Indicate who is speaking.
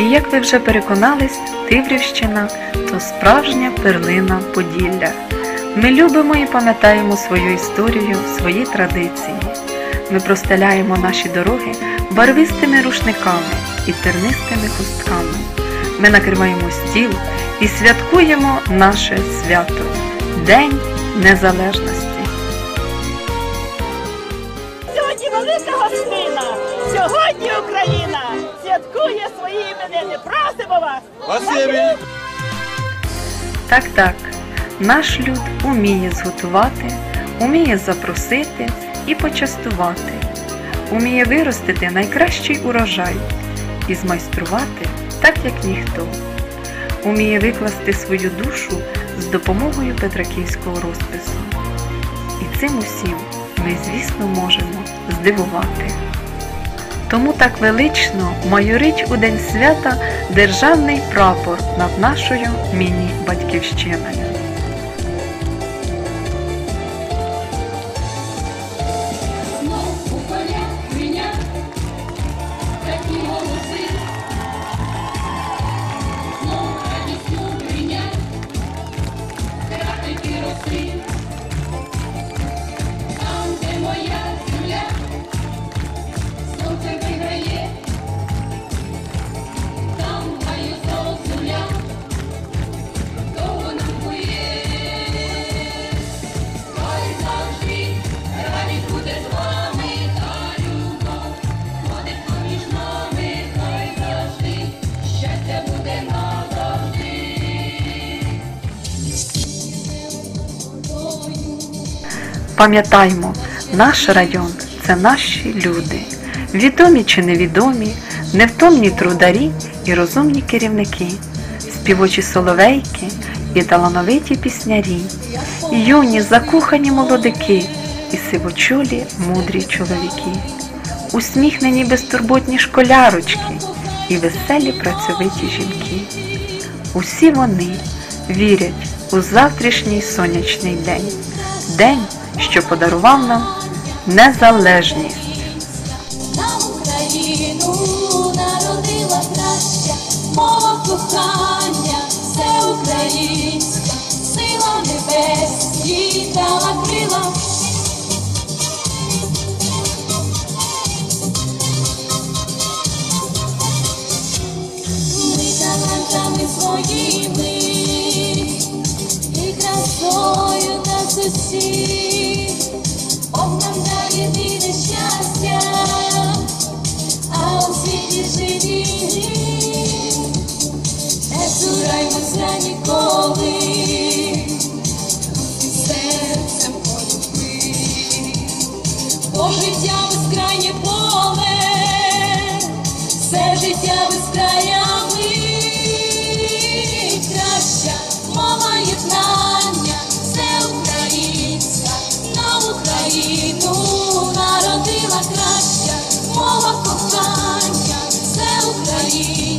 Speaker 1: І як ви вже переконались, Тиврівщина то справжня перлина Поділля. Ми любимо і пам'ятаємо свою історію, свої традиції. Ми простеляємо наші дороги барвистими рушниками і тернистими хустками. Ми накриваємо стіл і святкуємо наше свято День Незалежності.
Speaker 2: Спасибі!
Speaker 1: Так, так, наш люд уміє зготувати, уміє запросити і почастувати, уміє виростити найкращий урожай і змайструвати так, як ніхто. Уміє викласти свою душу з допомогою петраківського розпису. І цим усім ми, звісно, можемо здивувати. Тому так велично майорить у день свята державний прапор над нашою міні-батьківщиною. Пам'ятаймо, наш район це наші люди, відомі чи невідомі, невтомні трударі і розумні керівники, співочі соловейки і талановиті піснярі, юні закохані молодики і сивочолі мудрі чоловіки, усміхнені безтурботні школярочки і веселі працьовиті жінки. Усі вони вірять у завтрашній сонячний день, день, що подарував нам незалежність.
Speaker 3: не цураймося ніколи, серцем полюби, бо життя безкрайнє поле, все життя безкрає. You.